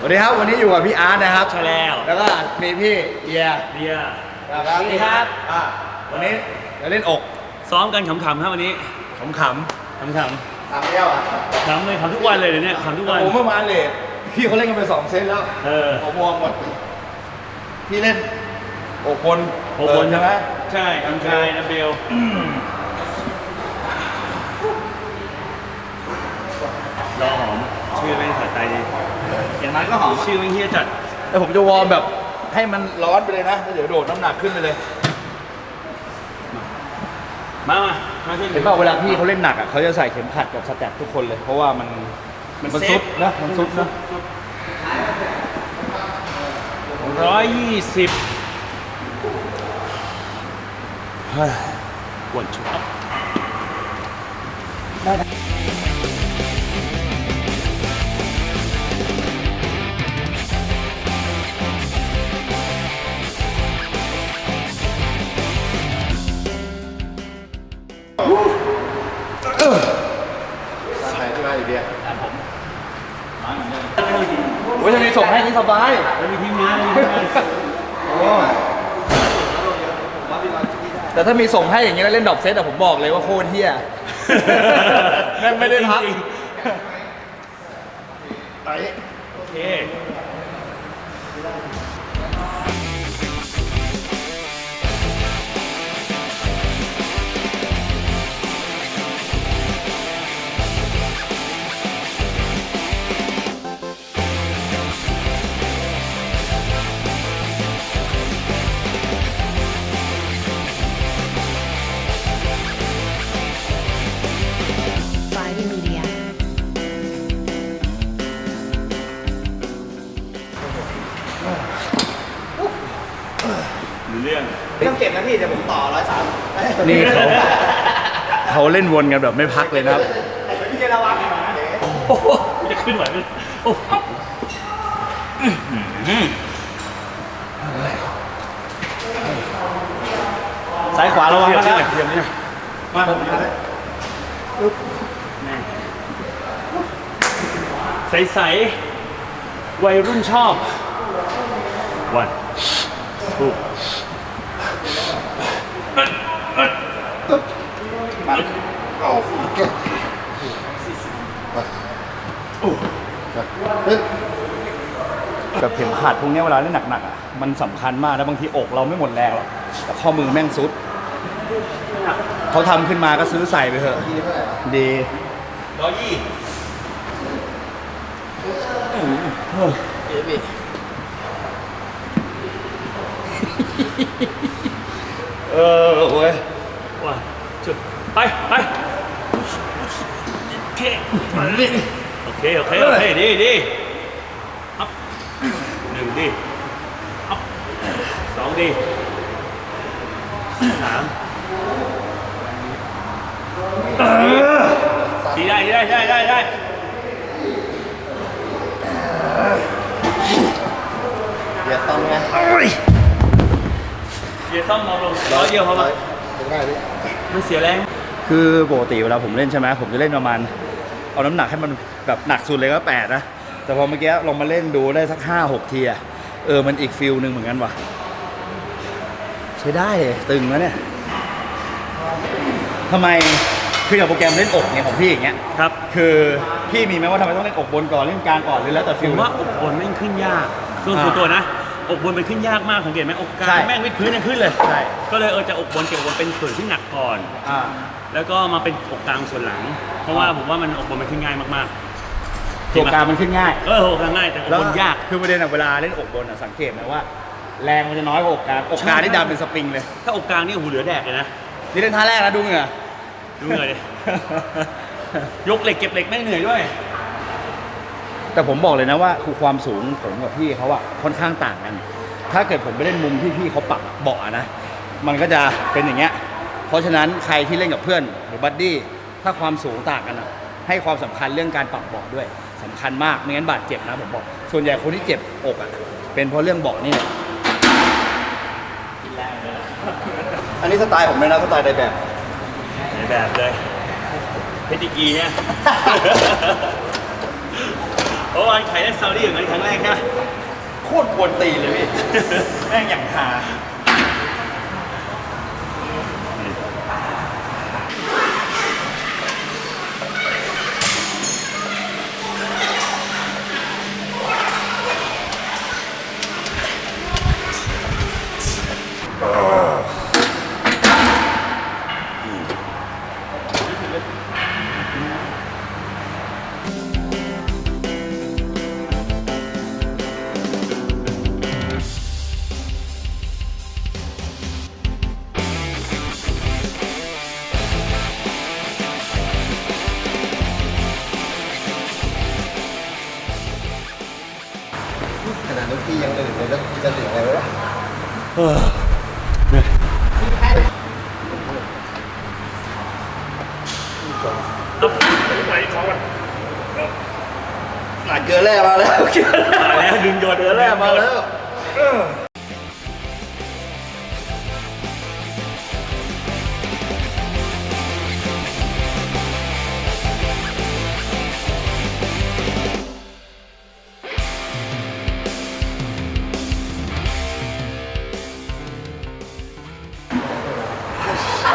สวัสดีครับวันนี้อยู่กับพี่อาร์ตนะครับใช่แล้ว แล้วก็มีพี่เอียเบียร์ ครับสวัสดีครับ อ่าวันนี้จะเล่นอกซ้อมกันขำๆครับวันนี้ขำๆขำถามเอี้ยวอะๆขำเลยขำทุกวันเลยเดี๋ยวนี้ขำทุกวัน ผมเมื่อวานเลทพี่เขาเล่นกันไปสองเซตแล้วเออ ผมวอร์มหมดพี่เล่นอกบนโอบนใช่ไหมใช่อังกายนะเบลรอหอม ชื่อแม่งสะใจดี อย่างนั้นก็หอมชื่อแม่งเฮี้ยจัดแล้วผมจะวอร์มแบบให้มันร้อนไปเลยนะแล้วเดี๋ยวโดดน้ำหนักขึ้นไปเลย มามามาช่วยเห็นป่าเวลาพี่เขาเล่นหนักอะเขาจะใส่เข็มขัดกับสแตททุกคนเลย เพราะว่ามันมันมันเซซุฟดนะมันซุดนะร้อยยี่สิบปวดชุบใส่งให้นี่สบายแล้วมีทีมงานมีทีมงานโอ้แต่ถ้ามีส่งให้อย่างเงี้ยแล้วเล่นดรอปเซตอะผมบอกเลยว่าโคตรเฮี้ยแม่งไม่ได้พักจริงไปๆโอเค พี่เดี๋ยวผมต่อร้อยสามนี่เขาเขาเล่นวนกันแบบไม่พักเลยนะครับพี่จะระวังหน่อยนะโอ้โหจะขึ้นไหวไหมโอ้โหซ้ายขวาระวังเทียบนะเทียบเทียบเนี่ยมาใสๆวัยรุ่นชอบวันทูกั บเข็มขัดพวกเนี้ยเวลาเล่นหนักๆอะมันสำคัญมากนะบางทีอกเราไม่หมดแรงหรอกแต่ข้อมือแม่งซุด เขาทำขึ้นมาก็ซื้อใส่ไปเถอะ ดี ร้อยยี่เออโอ้ยวันจุด ไปไปโอเคโอเคโอเคโอเคดีดีอัพหนึ่งดีอัพสองดีสามดีได้ได้ได้ได้ได้เดี๋ยวต้องไงเดี๋ยวซ่อมมองลงร้อยเดียวพอมาง่ายพี่ไม่เสียแรง คือปกติเวลาผมเล่นใช่ไหมผมจะเล่นประมาณ เอาน้ำหนักให้มันแบบหนักสุดเลยก็แปดนะ แต่พอเมื่อกี้ลองมาเล่นดูได้สักห้าหกทีอะเออมันอีกฟิลหนึ่งเหมือนกันว่ะ ใช้ได้เลยตึงแล้วเนี่ยทำไมคืออย่างโปรแกรมเล่นอกเนี่ยของพี่อย่างเงี้ยครับคือพี่มีไหมว่าทำไมต้องเล่นอกบนก่อนเล่นกลางก่อนหรือแล้วแต่ผฟิลมว่าอบบนแม่งขึ้นยากส่วนส่วนตัวนะ อบบนมันขึ้นยากมากสังเกตไหมอกกลาใช่งแม่งวิดพื้นยังขึ้นเลย ใช่ ก็เลยเออจะอบบนเก็บอกบนเป็นส่วนที่หนักก่อน อ่า แล้วก็มาเป็นอกกลางส่วนหลัง เพราะว่าผมว่ามันอกบนมันขึ้นง่ายมากๆตัวกลางมันขึ้นง่ายเอออกกลางง่ายแต่อกบนยาก คือประเด็นอะเวลาเล่นอกบนอะสังเกตไหมว่า แรงมันจะน้อยกว่าอกกลางอกกลางนี่ดันเป็นสปริงเลย ถ้าอกกลางนี่โอ้โหเหลือแดกเลยนะนี่เล่นท่าแรกนะดูเหงื่อ ดูเหนื่อยดิยกเหล็กเก็บเหล็กแม่งเหนื่อยด้วย แต่ผมบอกเลยนะว่าคือความสูงผมกับพี่เขาอะค่อนข้างต่างกัน ถ้าเกิดผมไปเล่นมุมที่พี่เขาปรับเบาะนะ มันก็จะเป็นอย่างเงี้ย เพราะฉะนั้นใครที่เล่นกับเพื่อนหรือบัดดี้ถ้าความสูงต่างกันอะให้ความสำคัญเรื่องการปรับเบาะด้วยสำคัญมากไม่งั้นบาดเจ็บนะผมบอก ส่วนใหญ่คนที่เจ็บอกอะเป็นเพราะเรื่องเบาะนี่แหละอันนี้สไตล์ผมเลยนะสไตล์ในแบบในแบบเลยเพชรดีกรีเนี่ยโอราะว่าไข่ได้ซาอุดี้อย่างนั้นครั้งแรกใช่ไหมโคตรกวนตีนเลยพี่ แม่งอย่างหา ไหวท้องมันหลาเกลือแร่มาแล้วมาแล้วดึงโยนเกลือแร่มาแล้ว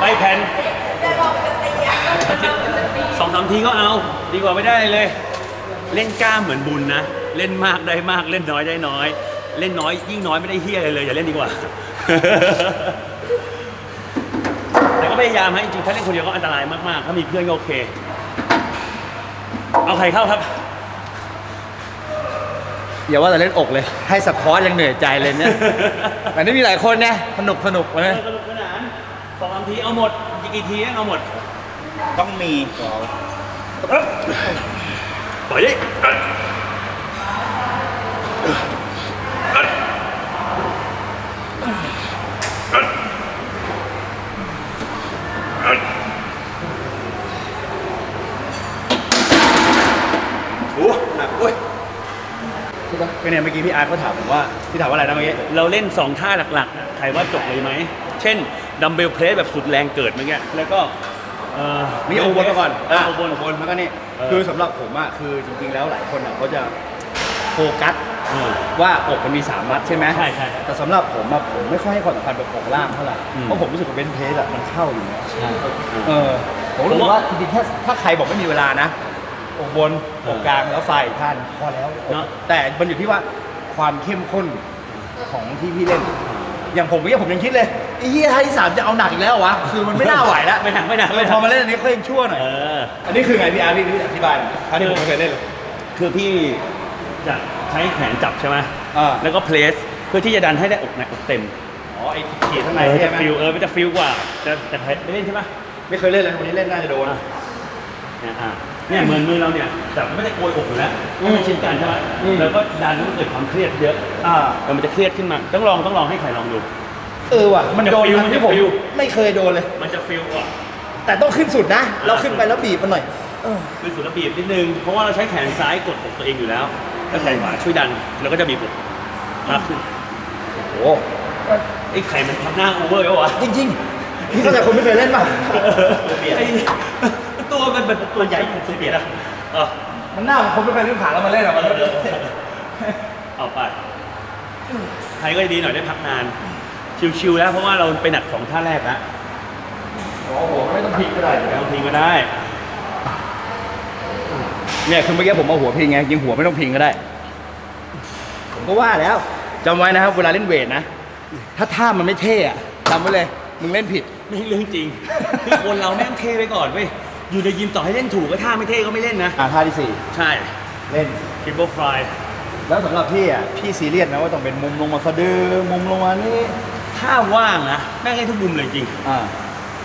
ไปแผ่น สองสามทีก็เอา ดีกว่าไม่ได้เลย เล่นกล้ามเหมือนบุญนะ เล่นมากได้มาก เล่นน้อยได้น้อย เล่นน้อยยิ่งน้อยไม่ได้เฮียอะไรเลย อย่าเล่นดีกว่า แต่ก็พยายามฮะจริงๆถ้าเล่นคนเดียวก็อันตรายมากๆ ถ้ามีเพื่อนก็โอเค เอาใครเข้าครับ อย่าว่าแต่เล่นอกเลย ให้สควอตยังเหนื่อยใจเลยเนี่ย แต่นี่มีหลายคนนะสนุกสนุกเลเอยอสนุกสนานสองสามทีเอาหมดกี่ทีเอาหมด ต้องมีปล่อยดิโอ้หนักเว้ยก็เนี่ยเมื่อกี้พี่อาร์ตเขาถามผมว่าพี่ถามว่าอะไรนะเมื่อกี้เราเล่น 2 ท่าหลักๆ ใครว่าจบเลยไหม เช่น ดัมเบลเพลสแบบสุดแรงเกิดเมื่อกี้ แล้วก็ เอ่อมีโอบนมาก่อนอะโอบนโอบนแล้วก็นี่เออ คือสำหรับผมอะคือจริงๆแล้วหลายคนอะเขาจะโฟกัส เออ ว่าอกมันมีสามมัดใช่ไหมใช่ใช่แต่สำหรับผมอะผมไม่ค่อยให้ความสำคัญกับอกล่างเท่าไหร่ อืม เพราะผมรู้สึกว่าเบนเพสอะมันเข้าอยู่แล้วใช่ เออ ผมรู้สึกว่าจริงๆถ้าถ้าใครบอกไม่มีเวลานะ อกบนอกกลางแล้วไฟท่านพอแล้วเนอะ แต่มันอยู่ที่ว่าความเข้มข้นของที่พี่เล่น อย่างผมเมื่อกี้ผมยังคิดเลย ไอ้เหี้ยท่าที่สามจะเอาหนักอีกแล้วเหรอวะ คือมันไม่น่าไหวแล้วไม่หนักไม่หนักเอไม่อหนัก พอมาเล่นอันนี้ค่อยยังชั่วหน่อย เออ อันนี้คือไงพี่อาร์พี่พี่อธิบายหน่อยท่าที่ผมไม่เคยเล่นเลย คือพี่จะใช้แขนจับใช่ไหมอ่า แล้วก็เพลสเพื่อที่จะดันให้ได้อกในอกเต็มอ๋อไอ้ขีดข้างในเออใช่จะไหมฟิลเออมันจะฟิลกว่าจะแต่ไม่เล่นใช่ไหม ไม่เคยเล่นเลยวันนี้เล่นน่าจะโดนเนี่ยอะเนี่ยเหมือนมือเราเนี่ยจับไม่ได้โกยอกอยู่แล้วอืมมันชินกันใช่ไหมอืม แล้วก็ดันให้มันเกิดความเครียดเยอะอ่า แล้วมันจะเครียดขึ้นมา ต้องลองต้องลองให้ใครลองดู เออว่ะมันโดนมันจะฟิลทั้งที่ผมมันจะฟิลไม่เคยโดนเลย มันจะฟิลกว่า แต่ต้องขึ้นสุดนะ เราขึ้นไปแล้วบีบมันหน่อยเออคือสุดระบีบนิดนึง เพราะว่าเราใช้แขนซ้ายกดอกตัวเองอยู่แล้ว แล้วแขนขวาช่วยดัน แล้วก็จะบีบอกมากขึ้นโอ้ไอ้ไข่มันทำหน้าโอเวอร์แล้ววะจริงๆพี่เข้าใจคนไม่เคยเล่นป่ะไอ้ตัวมันเป็นตัวใหญ่เป็นตัวเบียดอะเออมันหน้าของคนไม่เคยเล่นขาแล้วมาเล่นอะมันเอาไปไทยก็ดีหน่อยได้พักนาน ชิวๆแล้วเพราะว่าเราไปหนักสองท่าแรกแล้วโอ้โหไม่ต้องพลิกก็ได้บางทีก็ได้เนี่ยคือเมื่อกี้ผมเอาหัวพิงไงยิงหัวไม่ต้องพิงก็ได้ ผมก็ว่าแล้วจำไว้นะครับ เวลาเล่นเวทนะ ถ้าท่ามันไม่เท่อะจำไว้เลย มึงเล่นผิด ไม่ใช่เรื่องจริง คือคนเราแม่งเท่ไปก่อนเว้ยอยู่ในยิมต่อให้เล่นถูกก็ท่าไม่เท่ก็ไม่เล่นนะ อ่าท่าที่สี่ใช่เล่นทริปเปิลฟลายแล้วสำหรับพี่อะพี่ซีเรียสนะว่าต้องเป็นมุมลงมาสะดือมุมลงมานี่ ถ้าว่างนะแม่งเล่นทุกมุมเลยจริง อ่า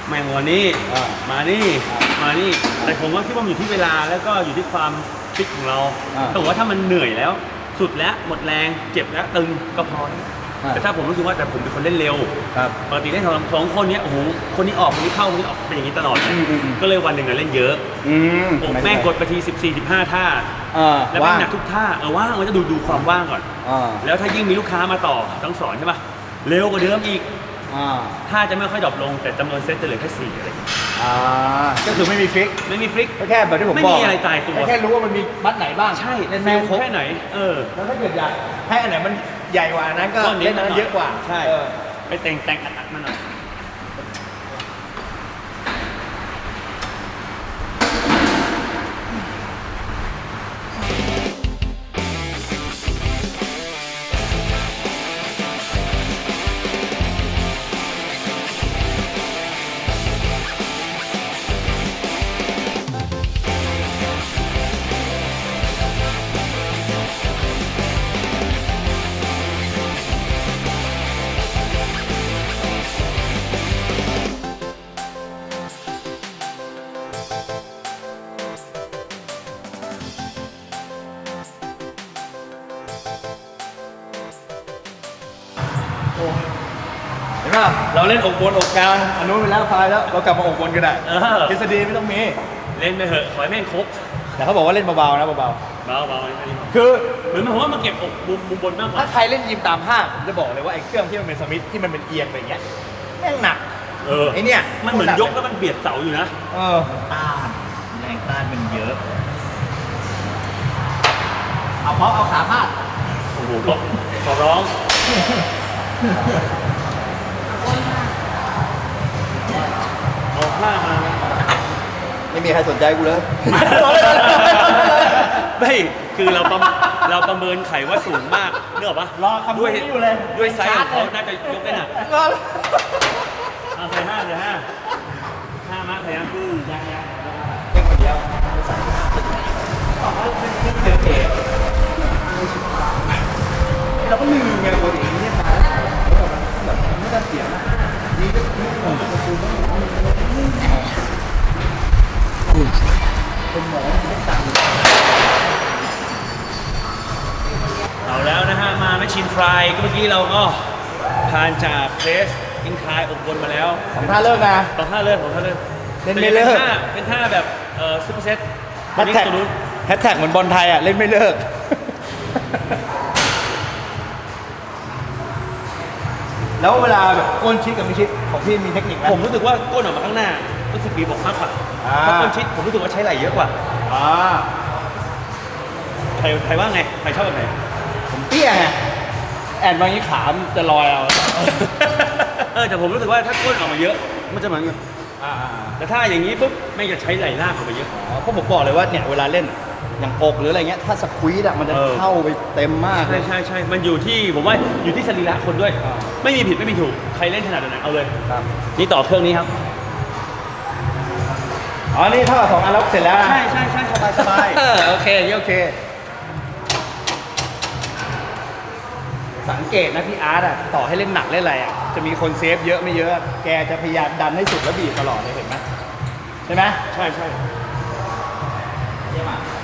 แม่งวันนี้อ่ามานี่อ่ามานี่แต่ผมว่าคิดว่ามันอยู่ที่เวลาแล้วก็อยู่ที่ความฟิตของเราอ่าถ้าบอกว่าถ้ามันเหนื่อยแล้ว สุดแล้วหมดแรงเจ็บแล้วตึงก็พอแล้วอ่าแต่ถ้าผมรู้สึกว่าแต่ผมเป็นคนเล่นเร็วครับ ปกติเล่นสองสองคนเนี้ยโอ้โหคนนี้ออกคนนี้เข้าคนนี้ออกเป็นอย่างนี้ตลอดอืมอืมอืม ก็เลยวันหนึ่งอะเล่นเยอะอืมผมแม่งกดไปที14 15ท่าอ่าแล้วแม่งหนักทุกท่าเออว่างมันจะดูดูความว่างก่อน อ่า แล้วถ้ายิ่งมีลูกค้ามาต่อต้องสอนใช่ปะ เร็วกว่าเดิมอีกอ่าท่าจะไม่ค่อยดรอปลง แต่จำนวนเซตจะเหลือแค่สี่อะไรอย่างเงี้ยออ่าก็คือไม่มีฟิกไม่มีฟลิก ก็แค่แบบที่ผมไม่บอกมีอะไรตายตัว แค่รู้ว่ามันมีมัดไหนบ้างใช่เล่นฟิแม่ลงครบแค่ไหน เออ แล้วถ้าเกิดอยากให้อันไหนมันใหญ่กว่านั้นก็ก็นิดเล่นอันนั้นหน่อยเยอะกว่าใช่ เออ ไปแต่งแต่งอัดๆมาหน่อยเห็น อกบนอกกลางอันนู้นไปแล้วไฟล์แล้วเรากลับมาอกบนก็ได้เออทฤษฎีไม่ต้องมี เล่นไปเถอะขอให้แม่งครบแต่เขาบอกว่าเล่นเบาๆนะเบาเบาๆค่นี้พอๆคือ หรือหมายความว่ามาเก็บอกมุมมุมบนมากกว่าถ้าใครเล่นยิมตามห้างผมจะบอกเลยว่าไอ้เครื่องที่มันเป็นสมิธที่มันเป็นเอียงไปอย่างเงี้ยแม่งหนักเออไอ้เนี่ยมันเหมือนยกแล้วมันเบียดเสาอยู่นะเออต้านแรงต้านมันเยอะ เอาเพราะเอาขาพาดโอ้โหก็ขอร้อง เอาผ้ามาไม่มีใครสนใจกูเลย ไม่คือเราประเราประเมินไขว่าสูงมากเนกอะปะรอคำพูดนี้อยู่เลย ด้วยไซส์ของเขาน่าจะยกได้หนักก็เอาใส่ห้าเลยห้าห้ามาใส่ยังยังยังเล่นคนเดียวเราก็ลืมไงปกติเนี่ยมาแบบไม่ได้เสียงนี่ก็นี่ผมก็คือ เป็นหมอไม่ตังค์เอาแล้วนะฮะ มาไม่ชินฟรายก็เมื่อกี้เราก็ผ่านจากเพรสอินคลายอกบนมาแล้วของท่าเลิกนะต่อท่าเลิกของท่าเลิกเล่นไม่เลิก ป็นท่าเป็นท่าแบบเอ่อซุปเปอร์เซตแฮชแท็กตัวนู้น แฮชแท็กเหมือนบอลไทยอะ เล่นไม่เลิก แล้วเวลาแบบก้นชิดกับไม่ชิดของพี่มีเทคนิคไหม ผมรู้สึกว่าก้นออกมาข้างหน้ารู้สึกบีบอกมากกว่าอ่า ถ้าก้นชิดผมรู้สึกว่าใช้ไหล่เยอะกว่าอ่าใครใครว่าไงใครชอบแบบไหน ผมเตี้ยไงแอนบางทีขามนจะลอยเอาเออแต่ผมรู้สึกว่าถ้าก้นออกมาเยอะ มันจะเหมือนกับอ่าแต่ถ้าอย่างนี้ปุ๊บไม่งจะใช้ไหล่ลากออกมาเยอะเพราะผมบอกเลยว่าเนี่ยเวลาเล่นอะ อย่างอกหรืออะไรเงี้ยถ้าสควีดอะมันจะเออ เข้าไปเต็มมากเลใช่ย ใช่ใช่มันอยู่ที่ผมว่าอยู่ที่สรีระคนด้วย อ่า ไม่มีผิดไม่มีถูก ใครเล่นถนัดแบบไหนเอาเลย ครับนี่ต่อเครื่องนี้ครับ อ๋อนี่เท่ากับสองอันแล้วเสร็จแล้วนะ ใช่ใช่ใช่สบายสบายเออโอเคโอเค สังเกตนะพี่อาร์ตอะต่อให้เล่นหนักเล่นอะไรอะจะมีคนเซฟเยอะไม่เยอะ แกจะพยายามดันให้สุดแล้วบีบตลอดเลยเห็นไหมใช่ไหมใช่ใช่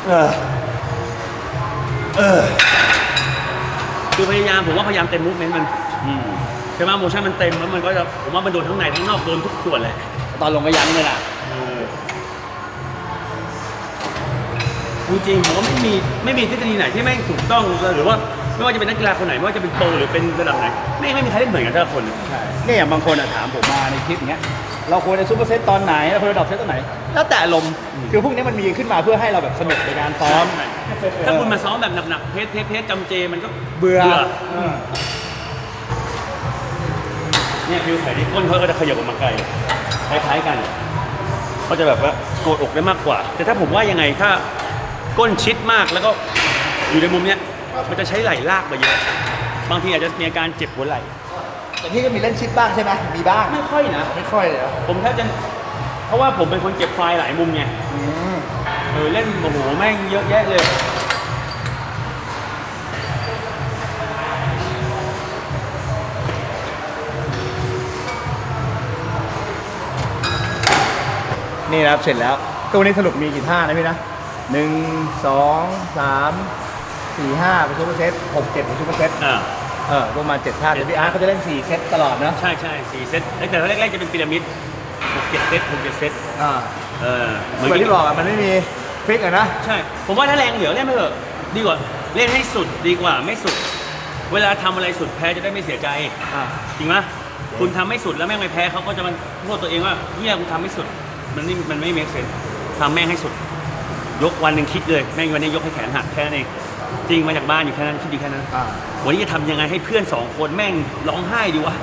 เออ เออ คือพยายามผมว่าพยายามเต็มมูฟเมนต์มันอืมใช่ไหมโมชั่นมันเต็มแล้วมันก็จะผมว่ามันโดนทั้งในทั้งนอกโดนทุกส่วนเลยตอนลงก็ยั้งเลยล่ะจริงๆผมว่าไม่มีไม่มีทฤษฎีไหนที่ไม่งถูกต้องหรือว่าไม่ว่าจะเป็นนักกีฬาคนไหนไม่ว่าจะเป็นโปรหรือเป็นระดับไหนไม่ไม่มีใครเล่นเหมือนกันแต่ละคนใช่เนี่ยอย่างบางคนอะถามผมมาในคลิปอย่างเงี้ย เราควรจะซูเปอร์เซตตอนไหนเราควรจะดรอปเซตตอนไหน แล้วแต่อารมณ์คือพวกนี้มันมีขึ้นมาเพื่อให้เราแบบสนุกในการซ้อม ถ้าคุณมาซ้อมแบบหนักๆ เพสเพสเพสจำเจมันก็เบื่อเออเนี่ยฟิวไข่ที่ก้นเขาก็จะขยับออกมาไกลคล้ายๆกันเขาจะแบบว่าโกดอกได้มากกว่า แต่ถ้าผมว่ายังไงถ้าก้นชิดมากแล้วก็อยู่ในมุมเนี้ยมันจะใช้ไหล่ลากไปเยอะ บางทีอาจจะมีอาการเจ็บหัวไหล่ แต่พี่ก็มีเล่นชิดบ้างใช่ไหมมีบ้าง ไม่ค่อยนะ ไม่ค่อยเลยเหรอผมแทบจะ เพราะว่าผมเป็นคนเก็บไฟล์หลายมุมไง อืมเออเล่นโอ้โหแม่งเยอะแยะเลย นี่นะครับเสร็จแล้วตัวนี้สรุปมีกี่ท่านะพี่นะหนึ่งสองสามสี่ห้าเป็นซูเปอร์เซตหกเจ็ดเป็นซูเปอร์เซตอ่า เออประมาณเจ็ดท่าแต่พี่อาร์ตเขาจะเล่นสี่เซตตลอดเนอะใช่ใช่สี่เซตแต่แรกๆจะเป็นพีระมิดหกเจ็ดเซตหกเจ็ดเซตอ่าเออเหมือนที่บอกอะมันไม่มีฟิกอะนะใช่ ผมว่าถ้าแรงเหลือเล่นไปเถอะดีกว่าเล่นให้สุดดีกว่าไม่สุด เวลาทำอะไรสุดแพ้จะได้ไม่เสียใจอ่าจริงไหมคุณทำไม่สุดแล้วแม่งไม่แพ้เขาก็จะมันโทษตัวเองว่าเนี่ยคุณทำไม่สุด มันมันไม่มันไม่เมคเซนทำแม่งให้สุด ยกวันหนึ่งคิดเลย แม่งวันนี้ยกให้แขนหักแค่นั้นเอง จริงมาจากบ้านอยู่แค่นั้นคิดอยู่แค่นั้น อ่าวันนี้จะทำยังไงให้เพื่อนสองคนแม่งร้องไห้ดีวะ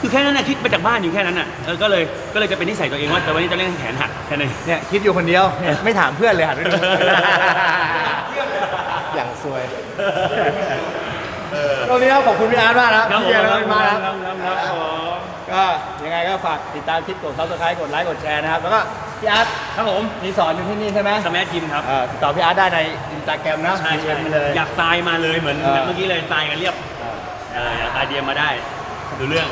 คือแค่นั้นนะคิดมาจากบ้านอยู่แค่นั้นน่ะเออก็เลยก็เลยจะเป็นนิสัยตัวเองว่าแต่วันนี้จะเล่นให้แขนหักแค่นั้นเองเนี่ยคิดอยู่คนเดียวเนี่ยไม่ถามเพื่อนเลยหันไปดู อย่างซวยตรงนี้ครับขอบคุณพี่อาร์ตมากนะครับครับผมพี่อาร์ตครับมากนะครับครับครับครับผมก็ยังไงก็ฝากติดตามคลิปกดซับสไครต์กดไลค์กดแชร์นะครับ แล้วก็ พี่อาร์ตครับผมมีสอนอยู่ที่นี่ใช่ไหมสมัยทีมครับ เอ่อติดต่อพี่อาร์ตได้ในอินสตาแกรมนะใช่ใช่ DM มาเลย อยากตายมาเลยเหมือนเออเมื่อกี้เลยตายกันเรียบเอออยากตายเดียมมาได้ ดูเรื่อง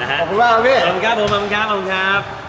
นะฮะขอบคุณมากครับพี่ ขอบคุณครับผมขอบคุณครับขอบคุณครับ